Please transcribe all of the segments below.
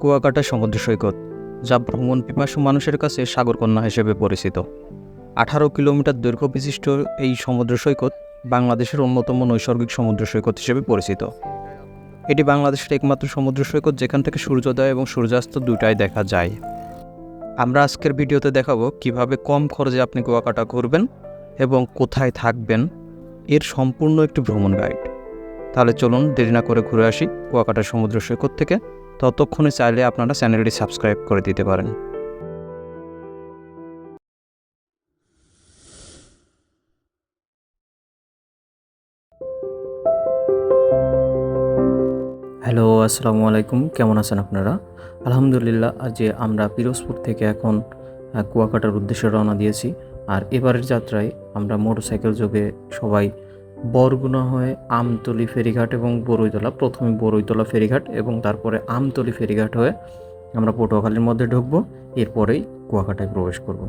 কুয়াকাটা সমুদ্র সৈকত, যা ভ্রমণ পিপাসু মানুষের কাছে সাগরকন্যা হিসেবে পরিচিত। আঠারো কিলোমিটার দৈর্ঘ্য বিশিষ্ট এই সমুদ্র সৈকত বাংলাদেশের অন্যতম নৈসর্গিক সমুদ্র সৈকত হিসেবে পরিচিত। এটি বাংলাদেশের একমাত্র সমুদ্র সৈকত যেখান থেকে সূর্যোদয় এবং সূর্যাস্ত দুটাই দেখা যায়। আমরা আজকের ভিডিওতে দেখাবো কীভাবে কম খরচে আপনি কুয়াকাটা ঘুরবেন এবং কোথায় থাকবেন। এর সম্পূর্ণ একটি ভ্রমণ গাইড। তাহলে চলুন দেরি না করে ঘুরে আসি কুয়াকাটা সমুদ্র সৈকত থেকে। ততক্ষণে চাইলে আপনারা চ্যানেলটি সাবস্ক্রাইব করে দিতে পারেন। হ্যালো, আসসালামু আলাইকুম। কেমন আছেন আপনারা? আলহামদুলিল্লাহ, আজ আমরা পিরোজপুর থেকে এখন কুয়াকাটার উদ্দেশ্যে রওনা দিয়েছি। আর এবারের যাত্রায় আমরা মোটরসাইকেল যোগে সবাই বরগুনা হয়ে আমতলি ফেরিঘাট এবং বরৈতলা প্রথমে বরৈতলা ফেরিঘাট এবং তারপরে আমতলি ফেরিঘাট হয়ে আমরা পটুয়াখালীর মধ্যে ঢুকবো, এরপরেই কুয়াকাটায় প্রবেশ করব।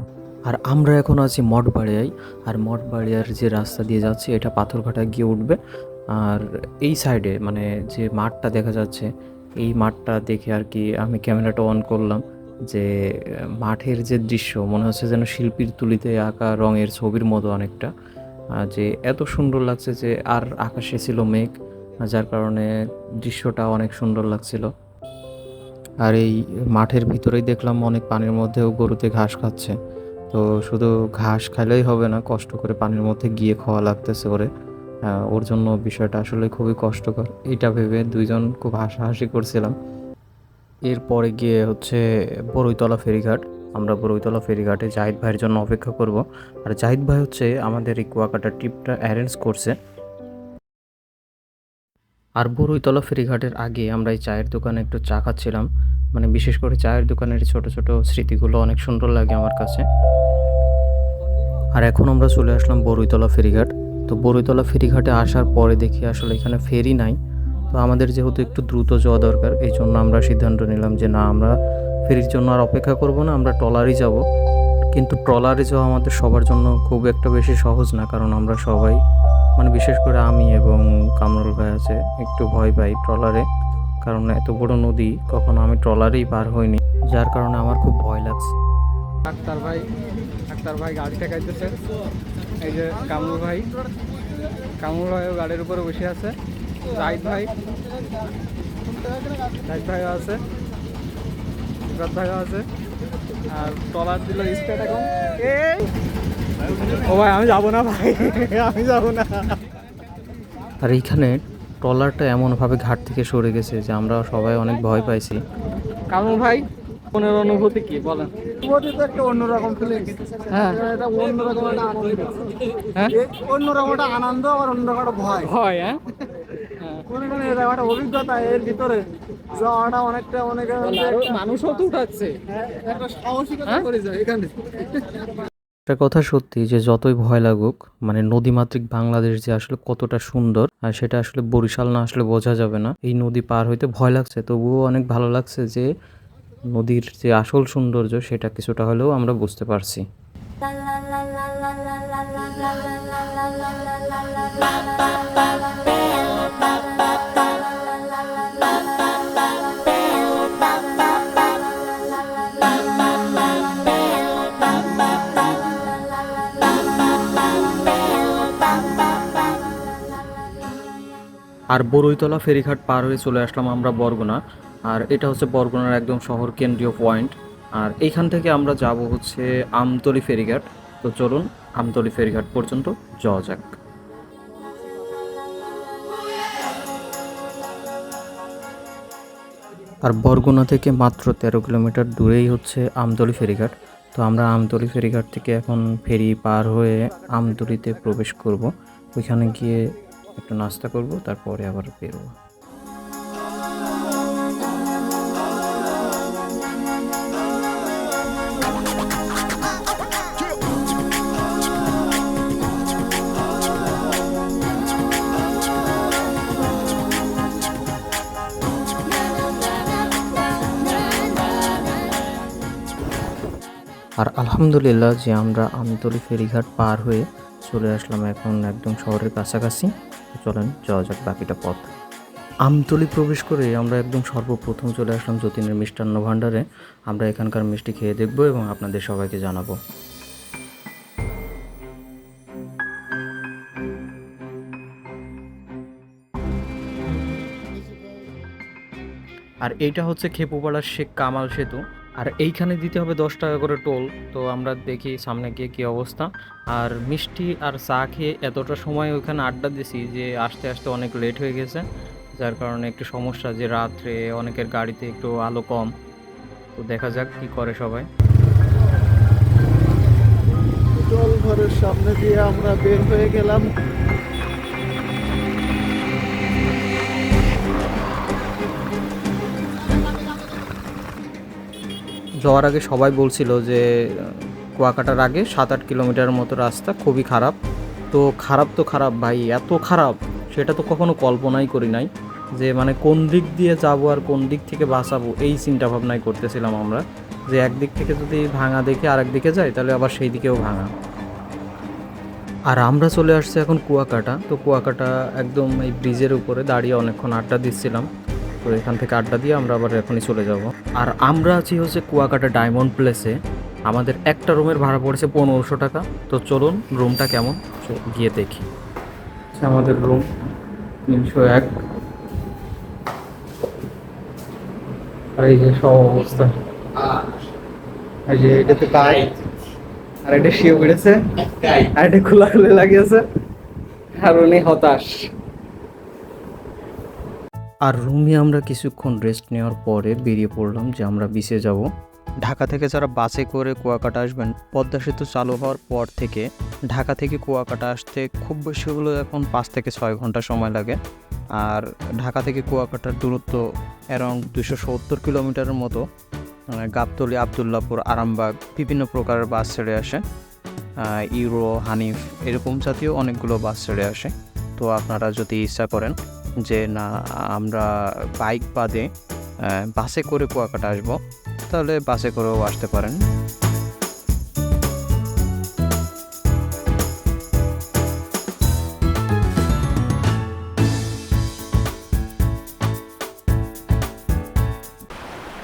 আর আমরা এখন আছি মঠবাড়িয়ায়, আর মঠবাড়িয়ার যে রাস্তা দিয়ে যাচ্ছে, এটা পাথরঘাটায় গিয়ে উঠবে আর এই সাইডে মানে যে মাঠটা দেখা যাচ্ছে, এই মাঠটা দেখে আর কি আমি ক্যামেরাটা অন করলাম যে, মাঠের যে দৃশ্য, মনে হচ্ছে যেন শিল্পীর তুলিতে আঁকা রঙের ছবির মতো অনেকটা যে এত সুন্দর লাগছে যে আর আকাশে ছিল মেঘ যার কারণে দৃশ্যটা অনেক সুন্দর লাগছিল। আর এই মাঠের ভিতরেই দেখলাম অনেক পানির মধ্যেও গরুতে ঘাস খাচ্ছে। তো শুধু ঘাস খাইলেই হবে না, কষ্ট করে পানির মধ্যে গিয়ে খাওয়া লাগতেছে ওরে। ওর জন্য বিষয়টা আসলে খুবই কষ্টকর। এটা ভেবে দুইজন খুব হাসাহাসি করছিলাম। এরপরে গিয়ে হচ্ছে বরৈতলা ফেরিঘাট। আমরা বরৈতলা ফেরিঘাটে জাহিদ ভাইয়ের জন্য অপেক্ষা করব। আর জাহিদ ভাই হচ্ছে আমাদের এই কুয়াকাটা ট্রিপটা অ্যারেঞ্জ করছে। আর বরৈতলা ফেরিঘাটের আগে আমরা এই চায়ের দোকানে একটু চা খাচ্ছিলাম। মানে বিশেষ করে চায়ের দোকানের ছোট ছোট স্মৃতিগুলো অনেক সুন্দর লাগে আমার কাছে। আর এখন আমরা চলে আসলাম বরৈতলা ফেরিঘাট। তো বরৈতলা ফেরিঘাটে আসার পরে দেখি আসলে এখানে ফেরি নাই। তো আমাদের যেহেতু একটু দ্রুত যাওয়া দরকার, এই জন্য আমরা সিদ্ধান্ত নিলাম যে না, আমরা ফেরির জন্য আর অপেক্ষা করব না, আমরা ট্রলারই যাব। কিন্তু ট্রলারে যাওয়া আমাদের সবার জন্য খুব একটা বেশি সহজ না, কারণ আমরা সবাই মানে বিশেষ করে আমি এবং কামরুল ভাই আছে, একটু ভয় পাই ট্রলারে। কারণ এত বড় নদী, কখনো আমি ট্রলারেই পার হইনি। যার কারণে আমার খুব ভয় লাগছে। ডাক্তার ভাই ডাক্তার ভাই গাড়ি ঠেকাইতেছে। এই যে কামরুল ভাই, কামরুল ভাইও গাড়ির উপরে বসে আছে। জাহিদ ভাই, জাহিদ ভাইও আছে। ইবাদ ভাইও আছে। আর টলার দিল স্টার্ট এখন। এই! ও ভাই আমি যাব না ভাই আমি যাব না। আর এইখানে ট্রলারটা এমনভাবে ঘাট থেকে সরে গেছে যে আমরা সবাই অনেক ভয় পাইছি। কামরুল ভাই মনের অনুভূতি কি বলেন। ওদের তো একটা অন্যরকম ফিলিংস হ্যাঁ। এটা অন্যরকম একটা আনন্দ। হ্যাঁ? অন্যরকম একটা আনন্দ আর অন্যরকম একটা ভয়। হয় হ্যাঁ? মনে করেন একটা অভিজ্ঞতা এর ভিতরে। যাওয়াটা অনেকটা অনেক মানুষও তো উঠাচ্ছে। একটা সাহসিকতা হ্যাঁ? করে যায় এখানে। একটা কথা সত্যি যে যতই ভয় লাগুক মানে নদীমাতৃক বাংলাদেশ যে আসলে কতটা সুন্দর আর সেটা আসলে বরিশাল না আসলে বোঝা যাবে না। এই নদী পার হইতে ভয় লাগছে। তবুও অনেক ভালো লাগছে যে নদীর যে আসল সৌন্দর্য সেটা কিছুটা হলেও আমরা বুঝতে পারছি। আর বরৈতলা ফেরিঘাট পার হয়ে চলে আসলাম আমরা বরগুনা। আর এটা হচ্ছে বরগুনার একদম শহর কেন্দ্রীয় পয়েন্ট আর এইখান থেকে আমরা যাব হচ্ছে আমতলি ফেরিঘাট। তো চলুন আমতলি ফেরিঘাট পর্যন্ত যাওয়া যাক। আর বরগুনা থেকে মাত্র তেরো কিলোমিটার দূরেই হচ্ছে আমতলি ফেরিঘাট। তো আমরা আমতলি ফেরিঘাট থেকে এখন ফেরি পার হয়ে আমতলিতে প্রবেশ করব। ওইখানে গিয়ে একটু নাস্তা করব, তারপরে আবার বেরোবো। আর আলহামদুলিল্লাহ যে আমরা আমতলি ফেরিঘাট পার হয়ে চলে আসলাম এখন একদম শহরের কাছাকাছি। চলেন, যাওয়া যাক বাকিটা পথ। আমতলি প্রবেশ করে আমরা একদম সর্বপ্রথম চলে আসলাম যতীনের মিষ্টান্ন ভাণ্ডারে। আমরা এখানকার মিষ্টি খেয়ে দেখব এবং আপনাদের সবাইকে জানাব। আর এইটা হচ্ছে খেপুপাড়ার শেখ কামাল সেতু। আর এইখানে দিতে হবে দশ টাকা করে টোল। তো আমরা দেখি সামনে গিয়ে কী অবস্থা। আর মিষ্টি আর চা খেয়ে এতটা সময় ওইখানে আড্ডা দিছি যে আসতে আসতে অনেক লেট হয়ে গেছে। যার কারণে একটু সমস্যা যে রাত্রে অনেকের গাড়িতে একটু আলো কম। তো দেখা যাক কি করে সবাই। জল ঘরের সামনে দিয়ে আমরা বের হয়ে গেলাম। যাওয়ার আগে সবাই বলছিল যে, কুয়াকাটার আগে সাত আট কিলোমিটার মতো রাস্তা, খুবই খারাপ। তো খারাপ তো খারাপ, ভাই, এত খারাপ, সেটা তো কখনো কল্পনাই করি নাই। যে মানে কোন দিক দিয়ে যাব আর কোন দিক থেকে বাঁচাবো, এই চিন্তা ভাবনাই করতেছিলাম আমরা। যে একদিক থেকে যদি ভাঙা দেখে আরেক দিকে যাই, তাহলে আবার সেই দিকেও ভাঙা। আর আমরা চলে আসছি এখন কুয়াকাটা। তো কুয়াকাটা একদম এই ব্রিজের উপরে দাঁড়িয়ে অনেকক্ষণ আড্ডা দিচ্ছিলাম। তো এখান থেকে আড্ডা দিয়ে আমরা আবার এখনই চলে যাব। আর আমরা আছি হচ্ছে কুয়াকাটা ডায়মন্ড প্লেসে। আমাদের একটা রুমের ভাড়া পড়েছে পনেরোশো টাকা। তো চলুন রুমটা কেমন? গিয়ে দেখি। আমাদের রুম তিনশো এক। আর এই যে সব অবস্থা। এই যে এটাতে পাই আর এটা শিও বেড়েছে আর এটা খোলা খুলে লাগিয়েছে। আর উনি হতাশ। আর রুমে আমরা কিছুক্ষণ রেস্ট নেওয়ার পরে বেরিয়ে পড়লাম যে আমরা বিচে যাব। ঢাকা থেকে যারা বাসে করে কুয়াকাটা আসবেন, পদ্মা সেতু চালু হওয়ার পর থেকে ঢাকা থেকে কুয়াকাটা আসতে খুব বেশি হলো এখন পাঁচ থেকে ছয় ঘণ্টা সময় লাগে। আর ঢাকা থেকে কুয়াকাটার দূরত্ব অ্যারাউন্ড দুশো সত্তর কিলোমিটারের মতো। গাবতলি, আবদুল্লাপুর, আরামবাগ বিভিন্ন প্রকারের বাস ছেড়ে আসে। ইউরো, হানিফ এরকম জাতীয় অনেকগুলো বাস ছেড়ে আসে। তো আপনারা যদি ইচ্ছা করেন যে না, আমরা বাইক বাদে বাসে করে কুয়াকাটা আসব। তাহলে বাসে করেও আসতে পারেন।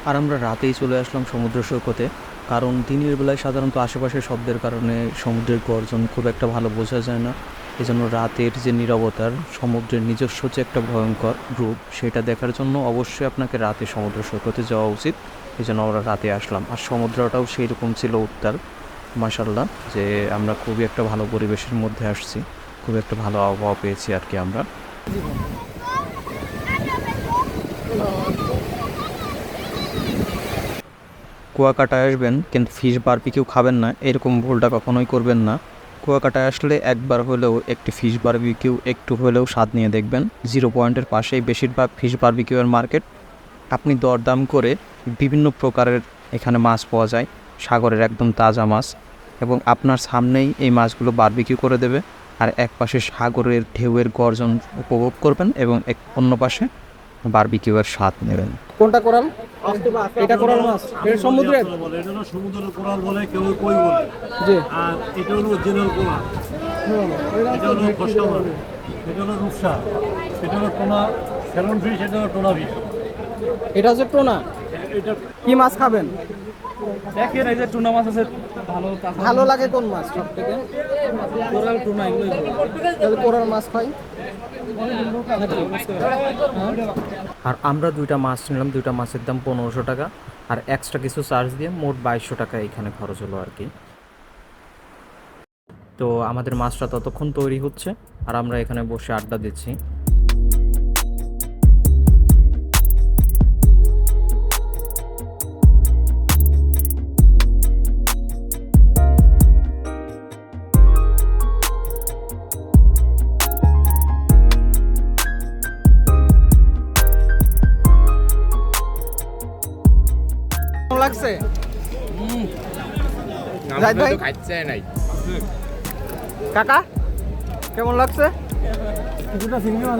আর আমরা রাতেই চলে আসলাম সমুদ্র সৈকতে, কারণ দিনের বেলায় সাধারণত আশেপাশের শব্দের কারণে সমুদ্রের গর্জন খুব একটা ভালো বোঝা যায় না। এজন্য রাতের যে নীরবতার, সমুদ্রের নিজস্ব যে একটা ভয়ঙ্কর রূপ, সেটা দেখার জন্য অবশ্যই আপনাকে রাতে সমুদ্র সৈকতে যাওয়া উচিত। এই জন্য আমরা রাতে আসলাম। আর সমুদ্রটাও সেই রকম ছিল উত্তাল মাসাল্লাহ যে আমরা খুবই একটা ভালো পরিবেশের মধ্যে আসছি। খুব একটা ভালো আবহাওয়া পেয়েছি আর কি আমরা। কুয়াকাটায় আসবেন, কিন্তু ফিশ বারবিকিউ খাবেন না, এরকম ভুলটা কখনোই করবেন না। কুয়াকাটায় আসলে একবার হলেও একটি ফিশ বারবিকিউ একটু হলেও স্বাদ নিয়ে দেখবেন। জিরো পয়েন্টের পাশেই বেশিরভাগ ফিশ বারবিকিউয়ের মার্কেট আপনি দরদাম করে বিভিন্ন প্রকারের এখানে মাছ পাওয়া যায়। সাগরের একদম তাজা মাছ। এবং আপনার সামনেই এই মাছগুলো বারবিকিউ করে দেবে। আর এক পাশে সাগরের ঢেউয়ের গর্জন উপভোগ করবেন এবং এক অন্য পাশে বারবিকিউয়ের স্বাদ নেবেন। কোনটা কোরাল? এটা কোরাল মাছ। এটা সমুদ্রের? বলে এটা হলো সমুদ্রের কোরাল বলে কেউ কই বলে। জি। আর এটা হলো অরিজিনাল কোরাল। এটা হলো খসা এটা হলো রূপসা। এটা হলো টোনা স্যালন ফিশ এটা হলো টোনা ফিশ। এটা হচ্ছে টোনা? এটা কি মাছ খাবেন? দেখেন এই যে টুনা মাছ আছে ভালো ভালো লাগে কোন মাছ সব থেকে কোরাল টুনা এগুলো কোরাল মাছ খাই। আর আমরা দুইটা মাছ নিলাম, দুইটা মাছের দাম পনেরোশো টাকা। আর এক্সট্রা কিছু চার্জ দিয়ে মোট বাইশশো টাকা এখানে খরচ হলো আর কি। তো আমাদের মাছটা ততক্ষণ তৈরি হচ্ছে, আর আমরা এখানে বসে আড্ডা দিচ্ছি। জাহিদ ভাই। কাকা কেমন লাগছে? কিছুটা চিংড়ি মাছ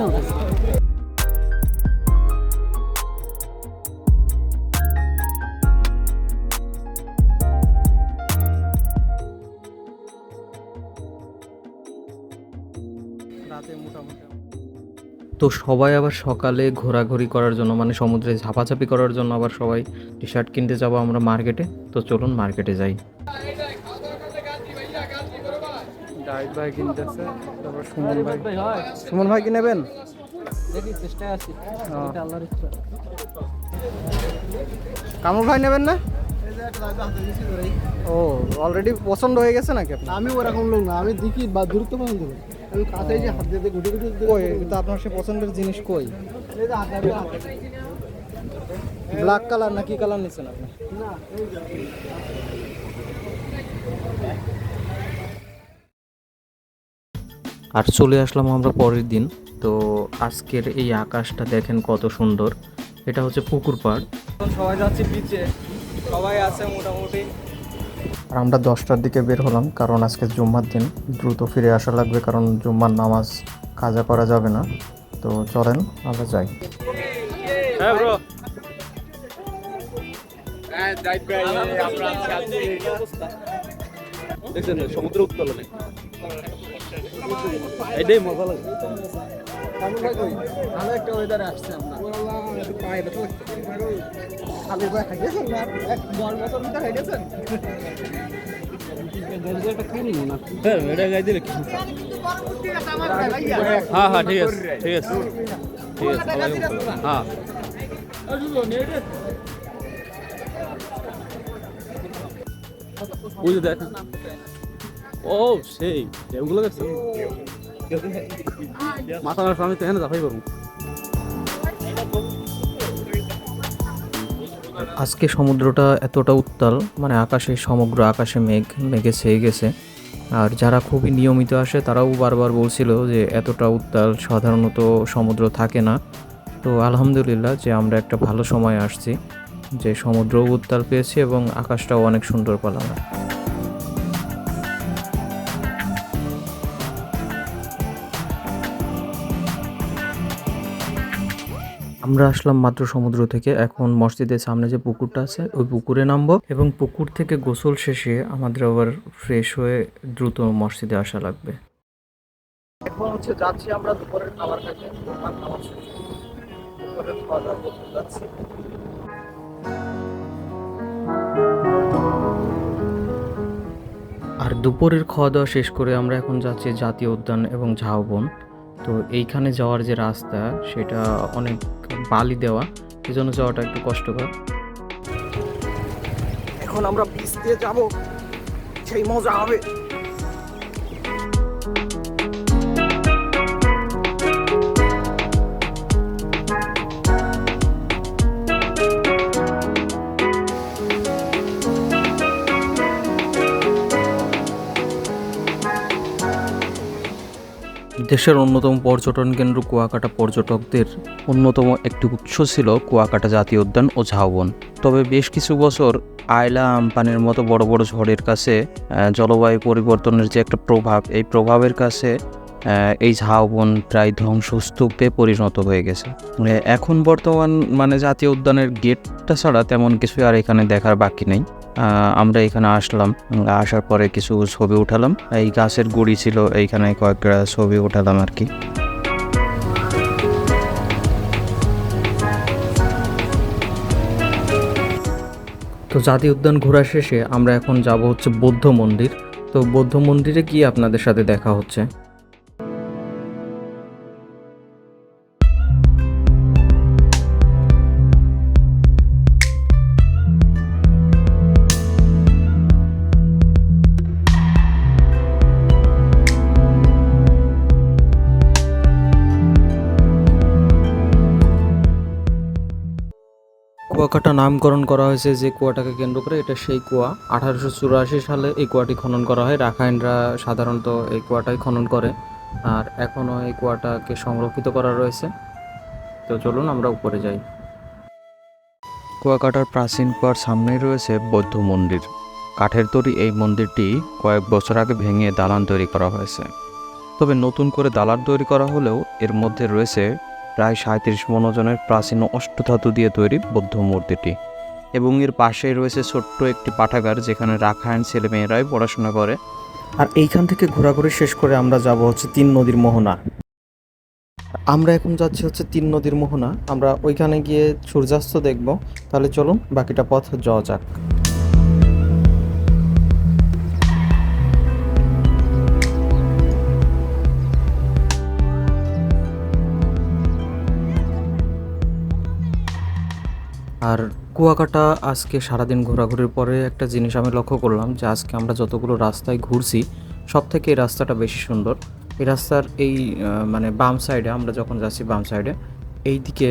রাতে মোটামুটি। তো সবাই আবার সকালে ঘোরাঘুরি করার জন্য মানে সমুদ্রে ঝাপাঝাপি করার জন্য আবার সবাই টি শার্ট কিনতে যাব আমরা মার্কেটে তো চলুন মার্কেটে যাই। ডাইট ভাই কিনতেছে তারপর সুমন ভাই। সুমন ভাই কি নেবেন? দেখি চেষ্টায় আছি। আল্লাহর ইচ্ছা। কামরুল ভাই নেবেন না? ও অলরেডি পছন্দ হয়ে গেছে নাকি আপনার? আমি ওরকম লোক না আমি দেখি বা দূরত্ব পছন্দ করি। আমি কাছে যে হাত দিয়ে গুটি গুটি কই কিন্তু আপনার সে পছন্দের জিনিস কই? ব্ল্যাক কালার না কি কালার নিচ্ছেন আপনি? আর চলে আসলাম আমরা পরের দিন। তো আজকের এই আকাশটা দেখেন কত সুন্দর। এটা হচ্ছে পুকুর পাড়। সবাই যাচ্ছে বিচে সবাই আছে মোটামুটি। আর আমরা দশটার দিকে বের হলাম কারণ আজকে জুম্মার দিন। দ্রুত ফিরে আসা লাগবে কারণ জুম্মার নামাজ কাজা করা যাবে না। তো চলেন আমরা যাই। হ্যাঁ দেখছেন সমুদ্র উত্তোলনে। এটাই মজা লাগে। ভালো একটা ওয়েদারে আসছে আমরা। পায়ে ব্যথা খালি পায়ে খাইয়েছেন না? এক দশ বছর ভিতরে খাইয়েছেন হ্যাঁ হ্যাঁ ঠিক আছে ঠিক আছে। ঠিক আছে হ্যাঁ। ওই দেখ ও, সেই তো আজকে সমুদ্রটা এতটা উত্তাল মানে আকাশে সমগ্র আকাশে মেঘ, মেঘে ছেয়ে গেছে। আর যারা খুবই নিয়মিত আসে, তারাও বারবার বলছিল যে এতটা উত্তাল সাধারণত সমুদ্র থাকে না। তো আলহামদুলিল্লাহ যে আমরা একটা ভালো সময় আসছি, যে সমুদ্রও উত্তাল পেয়েছি এবং আকাশটাও অনেক সুন্দর পেলাম আমরা আসলাম মাত্র সমুদ্র থেকে। এখন মসজিদের সামনে যে পুকুরটা আছে ওই পুকুরে নামবো এবং পুকুর থেকে গোসল শেষে আমাদের আবার ফ্রেশ হয়ে দ্রুত মসজিদে আসা লাগবে। এখন হচ্ছে যাচ্ছি আমরা দুপুরের খাবার খাইতে দুপুরের খাবার শেষ। দুপুরের খাওয়া দাওয়া করতে যাচ্ছি। আর দুপুরের খাওয়া দাওয়া শেষ করে আমরা এখন যাচ্ছি জাতীয় উদ্যান এবং ঝাউবন। তো এইখানে যাওয়ার যে রাস্তা সেটা অনেক বালি দেওয়া সেজন্য যাওয়াটা একটু কষ্টকর। এখন আমরা বিচ দিয়ে যাব সেই মজা হবে। দেশের অন্যতম পর্যটন কেন্দ্র কুয়াকাটা পর্যটকদের অন্যতম একটি উৎস ছিল কুয়াকাটা জাতীয় উদ্যান ও ঝাউবন। তবে বেশ কিছু বছর আয়লা আমপানের মতো বড় বড় ঝড়ের কাছে জলবায়ু পরিবর্তনের যে একটা প্রভাব, এই প্রভাবের কাছে এই ঝাউবন প্রায় ধ্বংসস্তূপে পরিণত হয়ে গেছে। মানে এখন বর্তমান মানে জাতীয় উদ্যানের গেটটা ছাড়া তেমন কিছু আর এখানে দেখার বাকি নেই। আমরা এখানে আসলাম, আসার পরে কিছু ছবি উঠালাম। এই গাছের গুড়ি ছিল, এইখানে কয়েকটা ছবি উঠালাম আর কি। তো জাতীয় উদ্যান ঘোরা শেষে আমরা এখন যাব হচ্ছে বৌদ্ধ মন্দির। তো বৌদ্ধ মন্দিরে গিয়ে আপনাদের সাথে দেখা হচ্ছে? কুয়াকাটা নামকরণ করা হয়েছে যে কুয়াটাকে কেন্দ্র করে, এটা সেই কুয়া। আঠারোশো চুরাশি সালে এই কুয়াটি খনন করা হয়। রাখাইনরা সাধারণত এই কুয়াটাই খনন করে। আর এখনও এই কুয়াটাকে সংরক্ষিত করা রয়েছে। তো চলুন আমরা উপরে যাই। কুয়াকাটার প্রাচীন কুয়ার সামনেই রয়েছে বৌদ্ধ মন্দির। কাঠের তৈরি এই মন্দিরটি কয়েক বছর আগে ভেঙে দালান তৈরি করা হয়েছে। তবে নতুন করে দালান তৈরি করা হলেও এর মধ্যে রয়েছে প্রায় সাঁত্রিশ মনোজনের প্রাচীন অষ্টধাতু দিয়ে তৈরি বৌদ্ধ মূর্তিটি। এবং এর পাশেই রয়েছে ছোট্ট একটি পাঠাগার যেখানে রাখায়ন ছেলেমেয়েরাই পড়াশোনা করে। আর এইখান থেকে ঘোরাঘুরি শেষ করে আমরা যাব হচ্ছে তিন নদীর মোহনা। আমরা এখন যাচ্ছি হচ্ছে তিন নদীর মোহনা। আমরা ওইখানে গিয়ে সূর্যাস্ত দেখব। তাহলে চলুন বাকিটা পথ যাওয়া যাক। আর কুয়াকাটা আজকে সারাদিন ঘোরাঘুরির পরে একটা জিনিস আমি লক্ষ্য করলাম যে আজকে আমরা যতগুলো রাস্তায় ঘুরছি সব থেকে এই রাস্তাটা বেশি সুন্দর। এই রাস্তার এই মানে বাম সাইডে আমরা যখন যাচ্ছি বাম সাইডে এই দিকে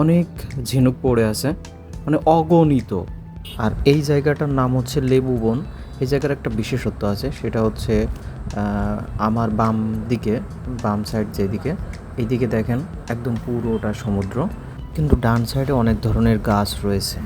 অনেক ঝিনুক পড়ে আছে মানে অগণিত। আর এই জায়গাটার নাম হচ্ছে লেবু বন। এই জায়গার একটা বিশেষত্ব আছে, সেটা হচ্ছে আমার বাম দিকে, বাম সাইড যেদিকে, এইদিকে দেখেন একদম পুরোটা সমুদ্র। কিন্তু ডান সাইডে অনেক ধরনের গাছ রয়েছে।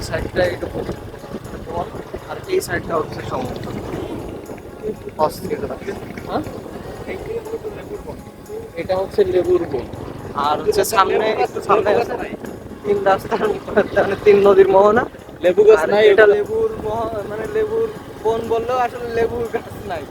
এই সাইডটা একটু বন, আর এই সাইডটা হচ্ছে সমুদ্র অস্থির হ্যাঁ? এটা হচ্ছে লেবুর বন। আর হচ্ছে সামনে একটু সামনে আছে। তিন রাস্তার মানে তিন নদীর মোহনা। লেবু গাছ নাই এটা লেবুর মোহ- মানে লেবুর বন বললেও আসলে লেবুর গাছ নাই।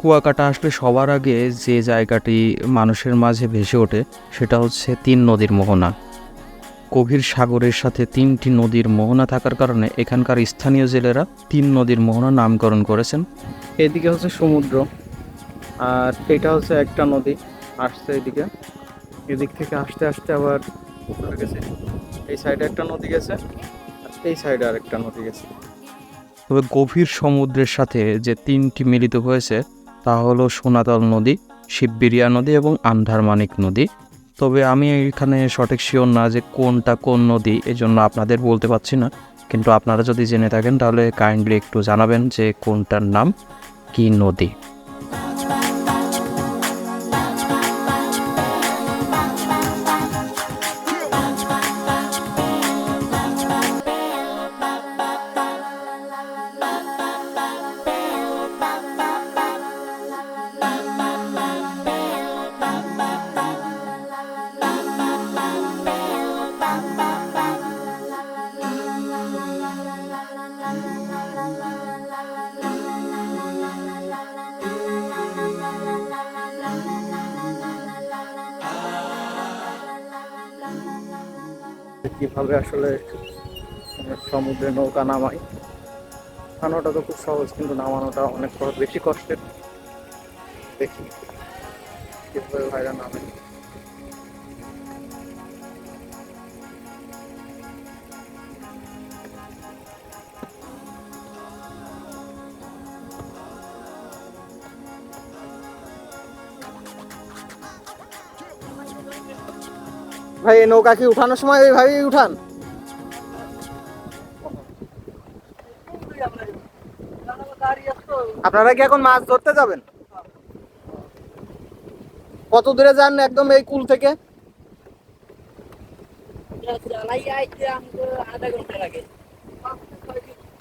কুয়াকাটা আসলে সবার আগে যে জায়গাটি মানুষের মাঝে ভেসে ওঠে সেটা হচ্ছে তিন নদীর মোহনা। গভীর সাগরের সাথে তিনটি নদীর মোহনা থাকার কারণে এখানকার স্থানীয় জেলেরা তিন নদীর মোহনা নামকরণ করেছেন। এদিকে হচ্ছে সমুদ্র আর এটা হচ্ছে একটা নদী আসছে এদিকে। এদিক থেকে আসতে আসতে আবার গেছে। এই সাইডে একটা নদী গেছে এই সাইডে আর একটা নদী গেছে। তবে গভীর সমুদ্রের সাথে যে তিনটি মিলিত হয়েছে তা হলো সোনাতল নদী, শিববিরিয়া নদী এবং আন্ধারমানিক নদী। তবে আমি এখানে সঠিক শিওর না যে কোনটা কোন নদী, এজন্য আপনাদের বলতে পারছি না। কিন্তু আপনারা যদি জেনে থাকেন, তাহলে কাইন্ডলি একটু জানাবেন যে কোনটার নাম, কী নদী। কীভাবে আসলে সমুদ্রে নৌকা নামাই। নামানোটা তো খুব সহজ, কিন্তু নামানোটা অনেক বেশি কষ্টের। দেখি কীভাবে ভাইরা নামে। ভাই এই নৌকা কি উঠানোর সময় ওইভাবেই উঠান? আপনারা কি এখন মাছ ধরতে যাবেন? কত দূরে যান একদম এই কুল থেকে?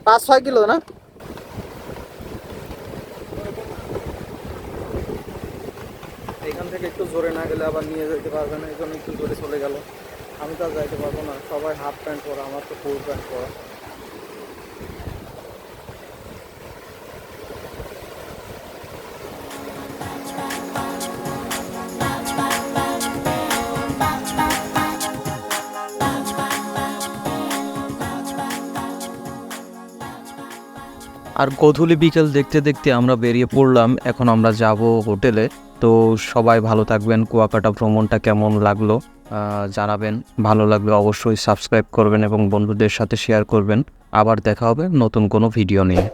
পাঁচ ছয় কিলো না? থেকে একটু জোরে না গেলে আবার নিয়ে যেতে পারবে না, এই জন্য একটু জোরে চলে গেল। আমি তো আর যাইতে পারব না, সবাই হাফ প্যান্ট পরা, আমার তো ফুল প্যান্ট পরা। আর গধুলি বিকেল দেখতে দেখতে আমরা বেরিয়ে পড়লাম। এখন আমরা যাব হোটেলে। তো সবাই ভালো থাকবেন। কুয়াকাটা ভ্রমণটা কেমন লাগল জানাবেন। ভালো লাগলে অবশ্যই সাবস্ক্রাইব করবেন এবং বন্ধুদের সাথে শেয়ার করবেন। আবার দেখা হবে নতুন কোনো ভিডিও নিয়ে।